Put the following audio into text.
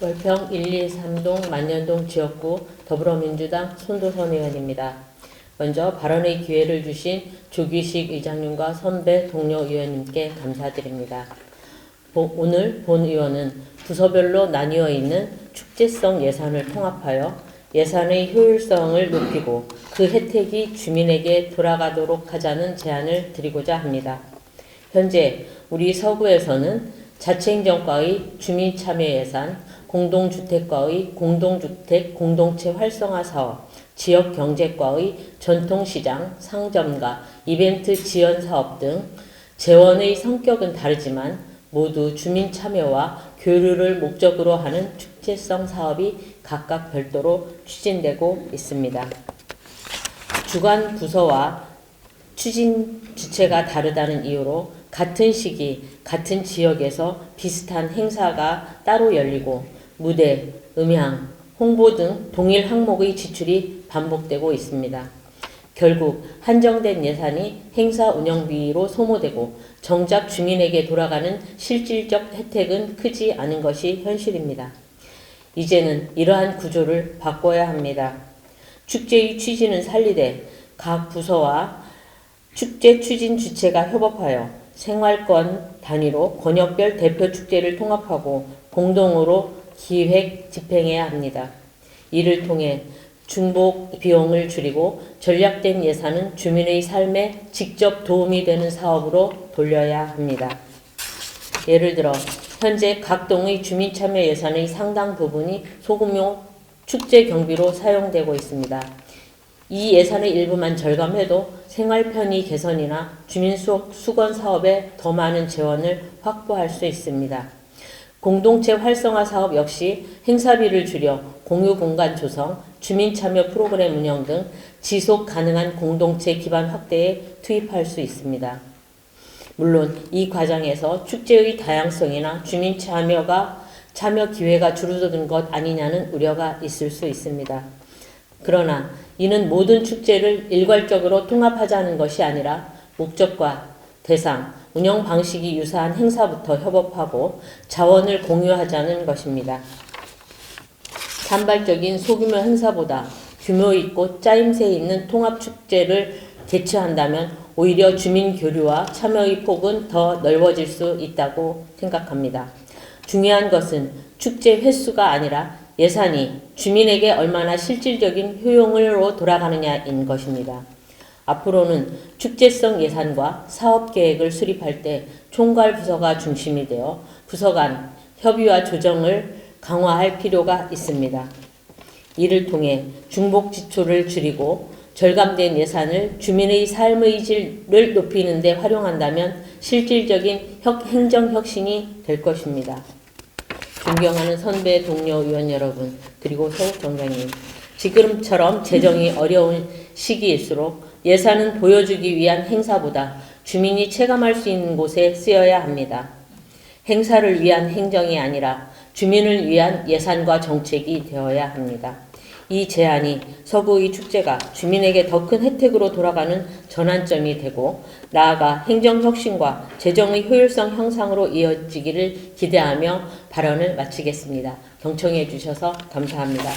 월평 1, 2, 3동 만년동 지역구 더불어민주당 손도선 의원입니다. 먼저 발언의 기회를 주신 조기식 의장님과 선배 동료 의원님께 감사드립니다. 보- 오늘 본 의원은 부서별로 나뉘어 있는 축제성 예산을 통합하여 예산의 효율성을 높이고 그 혜택이 주민에게 돌아가도록 하자는 제안을 드리고자 합니다. 현재 우리 서구에서는 자치행정과의 주민참여 예산, 공동주택과의 공동주택 공동체 활성화 사업, 지역경제과의 전통시장, 상점가, 이벤트 지원 사업 등 재원의 성격은 다르지만 모두 주민 참여와 교류를 목적으로 하는 축제성 사업이 각각 별도로 추진되고 있습니다. 주관 부서와 추진 주체가 다르다는 이유로 같은 시기, 같은 지역에서 비슷한 행사가 따로 열리고 무대, 음향, 홍보 등 동일 항목의 지출이 반복되고 있습니다. 결국 한정된 예산이 행사 운영비로 소모되고 정작 주민에게 돌아가는 실질적 혜택은 크지 않은 것이 현실입니다. 이제는 이러한 구조를 바꿔야 합니다. 축제의 취지는 살리되 각 부서와 축제 추진 주체가 협업하여 생활권 단위로 권역별 대표 축제를 통합하고 공동으로 기획 집행해야 합니다. 이를 통해 중복 비용을 줄이고 전략된 예산은 주민의 삶에 직접 도움이 되는 사업으로 돌려야 합니다. 예를 들어 현재 각 동의 주민 참여 예산의 상당 부분이 소규모 축제 경비로 사용되고 있습니다. 이 예산의 일부만 절감해도 생활 편의 개선이나 주민 수- 수건 사업에 더 많은 재원을 확보할 수 있습니다. 공동체 활성화 사업 역시 행사비를 줄여 공유 공간 조성, 주민 참여 프로그램 운영 등 지속 가능한 공동체 기반 확대에 투입할 수 있습니다. 물론 이 과정에서 축제의 다양성이나 주민 참여가 참여 기회가 줄어드는 것 아니냐는 우려가 있을 수 있습니다. 그러나 이는 모든 축제를 일괄적으로 통합하자는 것이 아니라 목적과 대상, 운영 방식이 유사한 행사부터 협업하고 자원을 공유하자는 것입니다. 산발적인 소규모 행사보다 규모 있고 짜임새 있는 통합 축제를 개최한다면 오히려 주민 교류와 참여의 폭은 더 넓어질 수 있다고 생각합니다. 중요한 것은 축제 횟수가 아니라 예산이 주민에게 얼마나 실질적인 효용으로 돌아가느냐인 것입니다. 앞으로는 축제성 예산과 사업 계획을 수립할 때 총괄 부서가 중심이 되어 부서 간 협의와 조정을 강화할 필요가 있습니다. 이를 통해 중복 지출을 줄이고 절감된 예산을 주민의 삶의 질을 높이는 데 활용한다면 실질적인 혁, 행정 혁신이 될 것입니다. 존경하는 선배 동료 의원 여러분, 그리고 서 정장님. 지금처럼 재정이 어려운 시기일수록 예산은 보여주기 위한 행사보다 주민이 체감할 수 있는 곳에 쓰여야 합니다. 행사를 위한 행정이 아니라 주민을 위한 예산과 정책이 되어야 합니다. 이 제안이 서구의 축제가 주민에게 더 큰 혜택으로 돌아가는 전환점이 되고 나아가 행정혁신과 재정의 효율성 향상으로 이어지기를 기대하며 발언을 마치겠습니다. 경청해 주셔서 감사합니다.